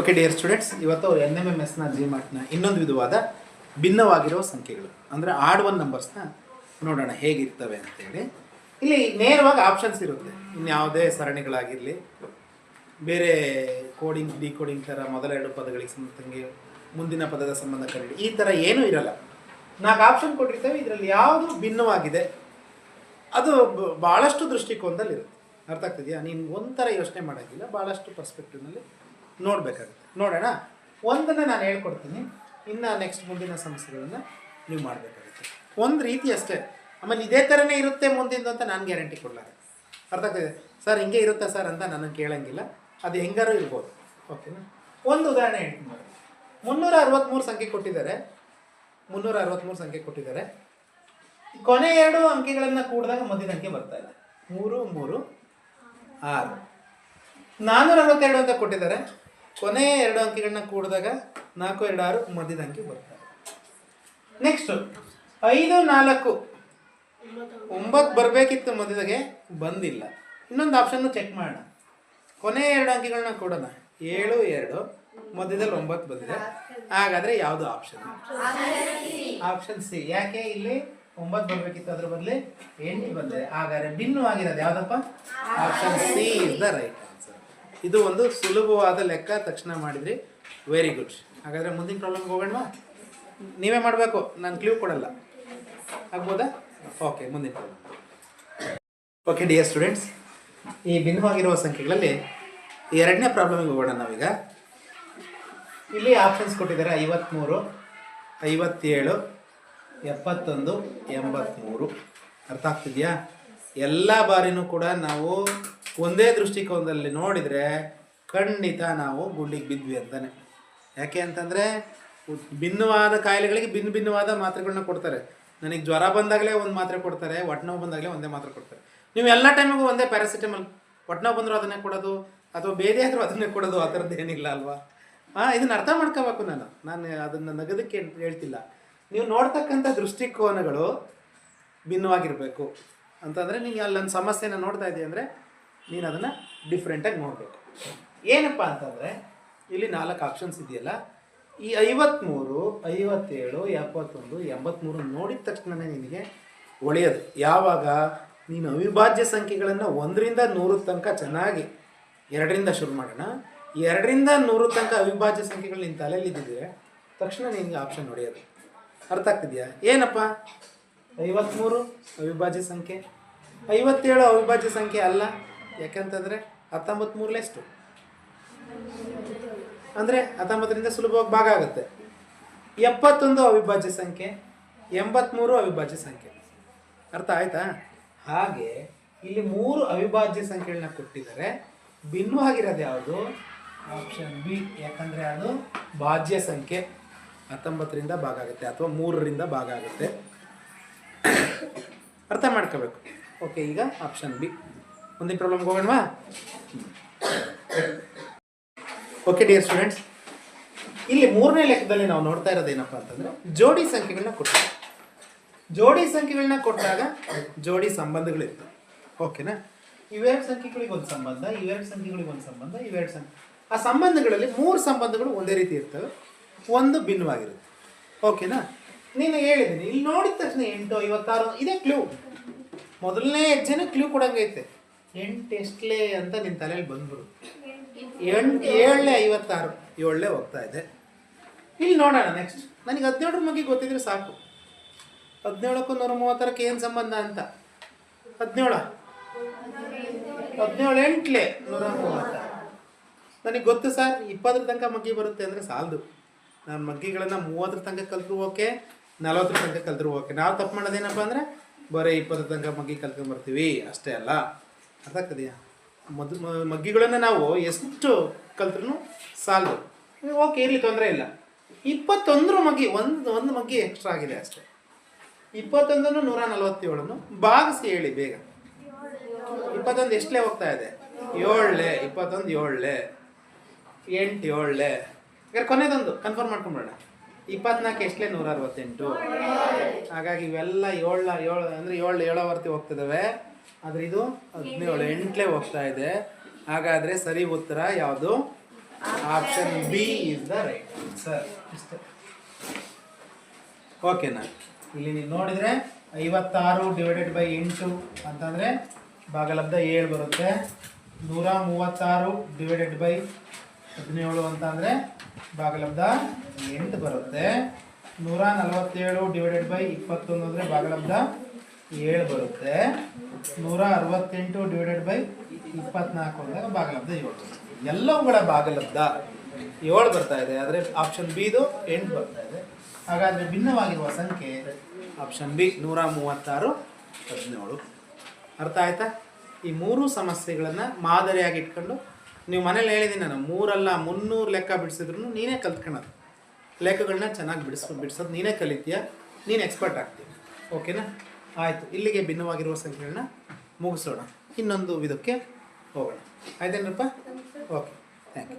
Okay dear students ಇವತ್ತು N M M ಎಸ್ನ G ಮಾರ್ಟ್ನ ಇನ್ನೊಂದು ವಿಧವಾದ ಭಿನ್ನವಾಗಿರುವ ಸಂಖ್ಯೆಗಳು. ಅಂದರೆ ಆಡ್ ಒನ್ ನಂಬರ್ಸ್ನ ನೋಡೋಣ ಹೇಗಿರ್ತವೆ ಅಂತೇಳಿ. ಇಲ್ಲಿ ನೇರವಾಗಿ ಆಪ್ಷನ್ಸ್ ಇರುತ್ತೆ. ಇನ್ಯಾವುದೇ ಸರಣಿಗಳಾಗಿರಲಿ, ಬೇರೆ ಕೋಡಿಂಗ್ ಡಿಕೋಡಿಂಗ್ ಥರ ಮೊದಲ ಎರಡು ಪದಗಳಿಗೆ ಸಂಬಂಧಂಗೆ ಮುಂದಿನ ಪದದ ಸಂಬಂಧ ಕರೀಡಿ ಈ ಥರ ಏನೂ ಇರಲ್ಲ. ನಾಲ್ಕು ಆಪ್ಷನ್ ಕೊಟ್ಟಿರ್ತೇವೆ, ಇದರಲ್ಲಿ ಯಾವುದು ಭಿನ್ನವಾಗಿದೆ, ಅದು ಭಾಳಷ್ಟು ದೃಷ್ಟಿಕೋನದಲ್ಲಿ ಇರುತ್ತೆ ಅರ್ಥ ಆಗ್ತಿದೆಯಾ? ನೀನು ಒಂಥರ ಯೋಚನೆ ಮಾಡೋಕ್ಕಿಲ್ಲ ಭಾಳಷ್ಟು ಪರ್ಸ್ಪೆಕ್ಟಿವ್ನಲ್ಲಿ ನೋಡಬೇಕಾಗುತ್ತೆ. ನೋಡೋಣ? ಒಂದನ್ನು ನಾನು ಹೇಳ್ಕೊಡ್ತೀನಿ. ಇನ್ನು ನೆಕ್ಸ್ಟ್ ಮುಂದಿನ ಸಮಸ್ಯೆಗಳನ್ನು ನೀವು ಮಾಡಬೇಕಾಗುತ್ತೆ. ಒಂದು ರೀತಿ ಅಷ್ಟೇ. ಆಮೇಲೆ ಇದೇ ಥರನೇ ಇರುತ್ತೆ ಮುಂದಿಂದು ಅಂತ ನಾನು ಗ್ಯಾರಂಟಿ ಕೊಡಲಾರೆ. ಅರ್ಥ ಆಗ್ತದೆ ಸರ್, ಹಿಂಗೆ ಇರುತ್ತಾ ಸರ್ ಅಂತ ನಾನು ಕೇಳೋಂಗಿಲ್ಲ. ಅದು ಹೆಂಗಾರು ಇರ್ಬೋದು. ಓಕೆನಾ? ಒಂದು ಉದಾಹರಣೆ ಹೇಳ್ತೀನಿ ನೋಡಿ. ಮುನ್ನೂರ ಅರವತ್ತ್ಮೂರು ಸಂಖ್ಯೆ ಕೊಟ್ಟಿದ್ದಾರೆ. ಮುನ್ನೂರ ಅರವತ್ತ್ಮೂರು ಸಂಖ್ಯೆ ಕೊಟ್ಟಿದ್ದಾರೆ. ಕೊನೆ ಎರಡು ಅಂಕಿಗಳನ್ನು ಕೂಡಿದಾಗ ಮಧ್ಯದ ಅಂಕೆ ಬರ್ತಾ ಇದೆ. ಮೂರು ಮೂರು, ಆರು. ನಾನ್ನೂರ ಅರವತ್ತೆರಡು ಅಂತ ಕೊಟ್ಟಿದ್ದಾರೆ. ಕೊನೆಯ ಎರಡು ಅಂಕಿಗಳನ್ನ ಕೂಡಿದಾಗ ನಾಲ್ಕು, ಎರಡು, ಆರು ಮಧ್ಯದ ಅಂಕಿ ಬರ್ತಾರೆ ನೆಕ್ಸ್ಟ್ ಐದು, ನಾಲ್ಕು. ಒಂಬತ್ತು ಬರಬೇಕಿತ್ತು ಮಧ್ಯದಾಗೆ ಬಂದಿಲ್ಲ. ಇನ್ನೊಂದು ಆಪ್ಷನ್ನು ಚೆಕ್ ಮಾಡೋಣ. ಕೊನೆಯ ಎರಡು ಅಂಕಿಗಳನ್ನ ಕೊಡೋಣ. ಏಳು, ಎರಡು. ಮಧ್ಯದಲ್ಲಿ ಒಂಬತ್ತು ಬಂದಿದೆ. ಹಾಗಾದ್ರೆ ಯಾವುದು ಆಪ್ಷನ್ ಆಪ್ಷನ್ ಸಿ ಯಾಕೆ ಇಲ್ಲಿ ಒಂಬತ್ತು ಬರಬೇಕಿತ್ತು, ಅದ್ರ ಬದಲು ಎಂಟು ಬಂದಿದೆ. ಹಾಗಾದ್ರೆ ಭಿನ್ನವಾಗಿರೋದು ಯಾವ್ದಪ್ಪ? Option C is the right ಇದು ಒಂದು ಸುಲಭವಾದ ಲೆಕ್ಕ ತಕ್ಷಣ ಮಾಡಿದ್ರಿ. ವೆರಿ ಗುಡ್ ಹಾಗಾದ್ರೆ ಮುಂದಿನ ಪ್ರಾಬ್ಲಮ್ಗೆ ಹೋಗೋಣವಾ? ನೀವೇ ಮಾಡಬೇಕು. ನಾನು ಕ್ಲೀವ್ ಕೊಡಲ್ಲ. ಆಗ್ಬೋದಾ? ಓಕೆ ಮುಂದಿನ ಪ್ರಾಬ್ಲಮ್ ಓಕೆ ಡಿಯರ್ ಸ್ಟೂಡೆಂಟ್ಸ್ ಈ ಭಿನ್ನವಾಗಿರುವ ಸಂಖ್ಯೆಗಳಲ್ಲಿ ಎರಡನೇ ಪ್ರಾಬ್ಲಮಿಗೆ ಹೋಗೋಣ ನಾವೀಗ. ಇಲ್ಲಿ ಆಪ್ಷನ್ಸ್ ಕೊಟ್ಟಿದ್ದಾರೆ ಐವತ್ತ್ಮೂರು ಐವತ್ತೇಳು, ಎಪ್ಪತ್ತೊಂದು ಎಂಬತ್ತ್ಮೂರು ಅರ್ಥ ಆಗ್ತಿದೆಯಾ? ಎಲ್ಲ ಬಾರಿನೂ ಕೂಡ ನಾವು ಒಂದೇ ದೃಷ್ಟಿಕೋನದಲ್ಲಿ ನೋಡಿದರೆ ಖಂಡಿತ ನಾವು ಗುಂಡಿಗೆ ಬಿದ್ವಿ ಅಂತಾನೆ. ಯಾಕೆ ಅಂತಂದರೆ ಭಿನ್ನವಾದ ಕಾಯಿಲೆಗಳಿಗೆ ಭಿನ್ನ ಭಿನ್ನವಾದ ಮಾತ್ರೆಗಳನ್ನ ಕೊಡ್ತಾರೆ. ನನಗೆ ಜ್ವರ ಬಂದಾಗಲೇ ಒಂದು ಮಾತ್ರೆ ಕೊಡ್ತಾರೆ ಹೊಟ್ಟೆನೋವು ಬಂದಾಗಲೇ ಒಂದೇ ಮಾತ್ರೆ ಕೊಡ್ತಾರೆ. ನೀವು ಎಲ್ಲ ಟೈಮಿಗೂ ಒಂದೇ ಪ್ಯಾರಾಸಿಟಮಲ್ ಹೊಟ್ಟೆನೋವು ಬಂದರೂ ಅದನ್ನೇ ಕೊಡೋದು, ಅಥವಾ ಬೇರೆ ಆದರೂ ಅದನ್ನೇ ಕೊಡೋದು, ಆ ಥರದ್ದು ಏನಿಲ್ಲ ಅಲ್ವಾ? ಹಾಂ ಇದನ್ನು ಅರ್ಥ ಮಾಡ್ಕೋಬೇಕು ನಾನು. ನಾನು ಅದನ್ನು ನಗದಕ್ಕೆ ಹೇಳ್ತಿಲ್ಲ. ನೀವು ನೋಡ್ತಕ್ಕಂಥ ದೃಷ್ಟಿಕೋನಗಳು ಭಿನ್ನವಾಗಿರಬೇಕು. ಅಂತಂದರೆ ನೀವು ಅಲ್ಲೊಂದು ಸಮಸ್ಯೆನ ನೋಡ್ತಾ ಇದ್ದೀವಿ ಅಂದರೆ ನೀನು ಅದನ್ನು ಡಿಫ್ರೆಂಟಾಗಿ ನೋಡಬೇಕು. ಏನಪ್ಪ ಅಂತಂದರೆ, ಇಲ್ಲಿ ನಾಲ್ಕು ಆಪ್ಷನ್ಸ್ ಇದೆಯಲ್ಲ. ಈ ಐವತ್ತ್ಮೂರು ಐವತ್ತೇಳು, ಎಪ್ಪತ್ತೊಂದು ಎಂಬತ್ತ್ಮೂರು ನೋಡಿದ ತಕ್ಷಣವೇ ನಿನಗೆ ಒಳ್ಳೆಯದು. ಯಾವಾಗ? ನೀನು ಅವಿಭಾಜ್ಯ ಸಂಖ್ಯೆಗಳನ್ನು ಒಂದರಿಂದ ನೂರು ತನಕ ಚೆನ್ನಾಗಿ, ಎರಡರಿಂದ ಶುರು ಮಾಡೋಣ. ಎರಡರಿಂದ ನೂರು ತನಕ ಅವಿಭಾಜ್ಯ ಸಂಖ್ಯೆಗಳು ನಿನ್ನ ತಲೆಯಲ್ಲಿ ಇದ್ದಿದ್ರೆ ತಕ್ಷಣ ನಿನಗೆ ಆಪ್ಷನ್ ಹೊಡೆಯೋದು ಅರ್ಥ ಆಗ್ತಿದೆಯಾ? ಏನಪ್ಪ? ಐವತ್ತ್ಮೂರು ಅವಿಭಾಜ್ಯ ಸಂಖ್ಯೆ. ಐವತ್ತೇಳು ಅವಿಭಾಜ್ಯ ಸಂಖ್ಯೆ ಅಲ್ಲ. ಯಾಕಂತಂದರೆ ಹತ್ತೊಂಬತ್ತು ಮೂರಲೆಷ್ಟು ಅಂದರೆ ಹತ್ತೊಂಬತ್ತರಿಂದ ಸುಲಭವಾಗಿ ಭಾಗ ಆಗುತ್ತೆ. ಎಪ್ಪತ್ತೊಂದು ಅವಿಭಾಜ್ಯ ಸಂಖ್ಯೆ ಎಂಬತ್ತ್ಮೂರು ಅವಿಭಾಜ್ಯ ಸಂಖ್ಯೆ. ಅರ್ಥ ಆಯ್ತಾ? ಹಾಗೆ ಇಲ್ಲಿ ಮೂರು ಅವಿಭಾಜ್ಯ ಸಂಖ್ಯೆಗಳನ್ನ ಕೊಟ್ಟಿದ್ದಾರೆ. ಭಿನ್ನವಾಗಿರೋದು ಯಾವುದು? ಆಪ್ಷನ್ ಬಿ ಯಾಕಂದರೆ ಅದು ಭಾಜ್ಯ ಸಂಖ್ಯೆ. ಹತ್ತೊಂಬತ್ತರಿಂದ ಭಾಗ ಆಗುತ್ತೆ ಅಥವಾ ಮೂರರಿಂದ ಭಾಗ ಆಗುತ್ತೆ. ಅರ್ಥ ಮಾಡ್ಕೋಬೇಕು. ಓಕೆ ಈಗ ಆಪ್ಷನ್ ಬಿ ಮುಂದಿನ ಪ್ರಾಬ್ಲಮ್ ಹೋಗೋಣವಾ ಓಕೆ ಡಿಯರ್ ಸ್ಟೂಡೆಂಟ್ಸ್ ಇಲ್ಲಿ ಮೂರನೇ ಲೆಕ್ಕದಲ್ಲಿ ನಾವು ನೋಡ್ತಾ ಇರೋದೇನಪ್ಪ ಅಂತಂದ್ರೆ ಜೋಡಿ ಸಂಖ್ಯೆಗಳನ್ನ ಕೊಟ್ಟಿದ್ದಾರೆ. ಜೋಡಿ ಸಂಖ್ಯೆಗಳನ್ನ ಕೊಟ್ಟಾಗ ಜೋಡಿ ಸಂಬಂಧಗಳಿರ್ತವೆ ಓಕೆನಾ ಇವೆರಡು ಸಂಖ್ಯೆಗಳಿಗೆ ಒಂದು ಸಂಬಂಧ ಇವೆರಡು ಸಂಖ್ಯೆಗಳಿಗೆ ಒಂದು ಸಂಬಂಧ ಇವೆರಡು ಸಂಖ್ಯೆ. ಆ ಸಂಬಂಧಗಳಲ್ಲಿ ಮೂರು ಸಂಬಂಧಗಳು ಒಂದೇ ರೀತಿ ಇರ್ತವೆ. ಒಂದು ಭಿನ್ನವಾಗಿರುತ್ತೆ. ಓಕೆನಾ ನೀನು ಹೇಳಿದ್ದೀನಿ ಇಲ್ಲಿ ನೋಡಿದ ತಕ್ಷಣ ಎಂಟು ಐವತ್ತಾರು, ಇದೇ ಕ್ಲೂ ಮೊದಲನೇ ಹೆಜ್ಜೆನೇ ಕ್ಲೂ ಕೊಡಂಗೈತೆ. ಎಂಟು ಎಷ್ಟಲೇ ಅಂತ ನಿನ್ನ ತಲೆಯಲ್ಲಿ ಬಂದ್ಬಿಡು ಎಂಟು. ಏಳನೇ ಐವತ್ತಾರು. ಏಳನೇ ಹೋಗ್ತಾ ಇದೆ. ಇಲ್ಲಿ ನೋಡೋಣ ನೆಕ್ಸ್ಟ್ ನನಗೆ ಹದಿನೇಳರ ಬಗ್ಗೆ ಗೊತ್ತಿದ್ರೆ ಸಾಕು. ಹದಿನೇಳಕ್ಕೂ ನೂರ ಮೂವತ್ತರಕ್ಕೆ ಏನು ಸಂಬಂಧ ಅಂತ? ಹದಿನೇಳ. ಹದಿನೇಳು ಎಂಟ್ಲೆ ನೂರ ಮೂವತ್ತ. ನನಗೆ ಗೊತ್ತು ಸರ್ ಇಪ್ಪತ್ತರ ತನಕ ಮಗ್ಗಿ ಬರುತ್ತೆ ಅಂದರೆ ಸಾಲದು. ನಾನು ಮಗ್ಗಿಗಳನ್ನು ಮೂವತ್ತರ ತನಕ ಕಲ್ತ್ರು ಓಕೆ ನಲವತ್ತರ ತನಕ ಕಲ್ತ್ರು ಓಕೆ. ನಾವು ತಪ್ಪು ಮಾಡೋದೇನಪ್ಪ ಅಂದರೆ ಬರೀ ಇಪ್ಪತ್ತರ ತನಕ ಮಗ್ಗಿ ಕಲ್ತ್ಕೊಂಡ್ಬರ್ತೀವಿ ಅಷ್ಟೇ ಅಲ್ಲ. ಅರ್ಥ ಆಗ್ತದೆಯಾ? ಮದು ಮಗ್ಗಿಗಳನ್ನು ನಾವು ಎಷ್ಟು ಕಲ್ತ್ರೂ ಸಾಲದು. ಓಕೆ, ಇರಲಿ, ತೊಂದರೆ ಇಲ್ಲ. ಇಪ್ಪತ್ತೊಂದರ ಮಗ್ಗಿ, ಒಂದು ಒಂದು ಮಗ್ಗಿ ಎಕ್ಸ್ಟ್ರಾ ಆಗಿದೆ ಅಷ್ಟೇ. ಇಪ್ಪತ್ತೊಂದನ್ನು ನೂರ ನಲವತ್ತೇಳನ್ನು ಭಾಗಿಸಿ ಹೇಳಿ ಬೇಗ. ಇಪ್ಪತ್ತೊಂದು ಎಷ್ಟಲೇ ಹೋಗ್ತಾ ಇದೆ? ಏಳಲೆ, ಇಪ್ಪತ್ತೊಂದು ಏಳಲೆ, ಎಂಟು ಏಳಲೆ. ಯಾಕಂದ್ರೆ ಕೊನೆದೊಂದು ಕನ್ಫರ್ಮ್ ಮಾಡ್ಕೊಂಬಿಡೋಣ. ಇಪ್ಪತ್ನಾಲ್ಕು ಎಷ್ಟಲೇ? ನೂರ ಅರವತ್ತೆಂಟು. ಹಾಗಾಗಿ ಇವೆಲ್ಲ ಏಳ ಏಳು, ಅಂದರೆ ಏಳು, ಏಳವರ್ತಿ ಹೋಗ್ತಿದ್ದಾವೆ ಆದರೆ ಇದು ಹದಿನೇಳು ಎಂಟ್ಲೇ ಹೋಗ್ತಾ ಇದೆ. ಹಾಗಾದರೆ ಸರಿ ಉತ್ತರ ಯಾವುದು? Option B is the right sir ಇಷ್ಟೇ ಓಕೆನಾ ಇಲ್ಲಿ ನೀವು ನೋಡಿದರೆ ಐವತ್ತಾರು ಡಿವೈಡೆಡ್ ಬೈ ಎಂಟು ಅಂತಂದರೆ ಭಾಗಲಬ್ಧ ಏಳು ಬರುತ್ತೆ. ನೂರ ಮೂವತ್ತಾರು ಡಿವೈಡೆಡ್ ಬೈ ಹದಿನೇಳು ಅಂತಂದರೆ ಭಾಗಲಬ್ಧ ಎಂಟು ಬರುತ್ತೆ. ನೂರ ನಲವತ್ತೇಳು ಡಿವೈಡೆಡ್ ಬೈ ಇಪ್ಪತ್ತೊಂದು ಅಂದರೆ ಭಾಗಲಬ್ಧ ಏಳು ಬರುತ್ತೆ. ನೂರ ಅರವತ್ತೆಂಟು ಡಿವೈಡೆಡ್ ಬೈ ಇಪ್ಪತ್ನಾಲ್ಕು ಅಂದಾಗ ಭಾಗಲಬ್ಧ ಏಳು. ಎಲ್ಲವುಗಳ ಭಾಗಲಬ್ಧ ಏಳು ಬರ್ತಾ ಇದೆ. ಆದರೆ ಆಪ್ಷನ್ ಬಿದು ಎಂಟು ಬರ್ತಾ ಇದೆ. ಹಾಗಾದರೆ ಭಿನ್ನವಾಗಿರುವ ಸಂಖ್ಯೆ ಆಪ್ಷನ್ ಬಿ ನೂರ ಮೂವತ್ತಾರು ಹದಿನೇಳು. ಅರ್ಥ ಆಯ್ತಾ? ಈ ಮೂರು ಸಮಸ್ಯೆಗಳನ್ನು ಮಾದರಿಯಾಗಿ ಇಟ್ಕೊಂಡು ನೀವು ಮನೇಲಿ ಹೇಳಿದ್ದೀನಿ ನಾನು, ಮೂರಲ್ಲ ಮುನ್ನೂರು ಲೆಕ್ಕ ಬಿಡಿಸಿದ್ರು ನೀನೇ ಕಲ್ತ್ಕೊಳ್ಳೋದು ಲೆಕ್ಕಗಳನ್ನ ಚೆನ್ನಾಗಿ ಬಿಡಿಸ್, ಬಿಡಿಸೋದು ನೀನೇ ಕಲಿತೀಯ? ನೀನು ಎಕ್ಸ್ಪರ್ಟ್ ಆಗ್ತೀಯ ಓಕೆನಾ ಆಯಿತು ಇಲ್ಲಿಗೆ ಭಿನ್ನವಾಗಿರುವ ಸಂಖ್ಯೆಗಳನ್ನ ಮುಗಿಸೋಣ. ಇನ್ನೊಂದು ವಿಧಕ್ಕೆ ಹೋಗೋಣ. ಆಯ್ತೇನಪ್ಪ ಓಕೆ ಥ್ಯಾಂಕ್ ಯು